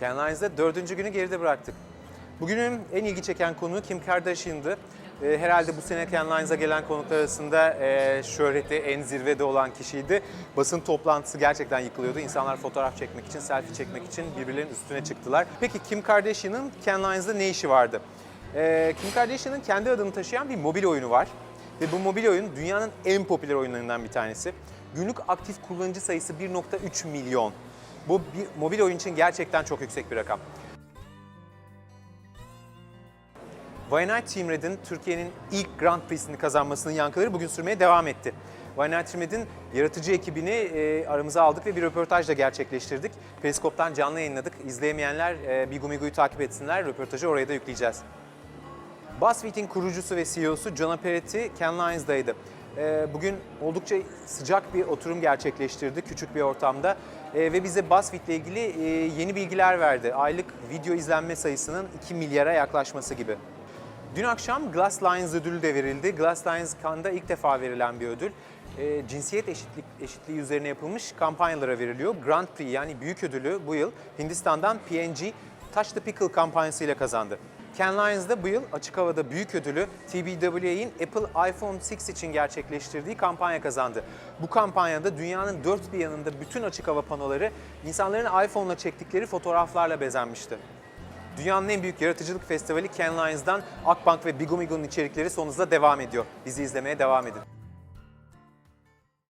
Cannes Lions'da dördüncü günü geride bıraktık. Bugünün en ilgi çeken konuğu Kim Kardashian'dı. Ee, herhalde bu sene Cannes Lions'a gelen konuklar arasında e, şöhreti en zirvede olan kişiydi. Basın toplantısı gerçekten yıkılıyordu. İnsanlar fotoğraf çekmek için, selfie çekmek için birbirlerinin üstüne çıktılar. Peki Kim Kardashian'ın Cannes Lions'da ne işi vardı? Ee, Kim Kardashian'ın kendi adını taşıyan bir mobil oyunu var. Ve bu mobil oyun dünyanın en popüler oyunlarından bir tanesi. Günlük aktif kullanıcı sayısı 1.3 milyon. Bu bir mobil oyun için gerçekten çok yüksek bir rakam. Vianite Team Red'in Türkiye'nin ilk Grand Prix'sini kazanmasının yankıları bugün sürmeye devam etti. Vianite Team Red'in yaratıcı ekibini e, aramıza aldık ve bir röportaj da gerçekleştirdik. Periskop'tan canlı yayınladık. İzleyemeyenler e, Bigu Migu'yu takip etsinler. Röportajı oraya da yükleyeceğiz. BuzzFeed'in kurucusu ve CEO'su John Peretti Cannes Lions'daydı. Ee, Bugün oldukça sıcak bir oturum gerçekleştirdi küçük bir ortamda Ee, ve bize BuzzFeed ile ilgili e, yeni bilgiler verdi. Aylık video izlenme sayısının 2 milyara yaklaşması gibi. Dün akşam Glass Lions ödülü de verildi. Glass Lions Cannes'da ilk defa verilen bir ödül. Ee, cinsiyet eşitlik, eşitliği üzerine yapılmış kampanyalara veriliyor. Grand Prix yani büyük ödülü bu yıl Hindistan'dan PNG Touch the Pickle kampanyasıyla kazandı. Cannes Lions'da bu yıl açık havada büyük ödülü TBWA'in Apple iPhone 6 için gerçekleştirdiği kampanya kazandı. Bu kampanyada dünyanın dört bir yanında bütün açık hava panoları insanların iPhone'la çektikleri fotoğraflarla bezenmişti. Dünyanın en büyük yaratıcılık festivali Cannes Lions'dan Akbank ve Bigo Migo'nun içerikleri son hızla devam ediyor. Bizi izlemeye devam edin.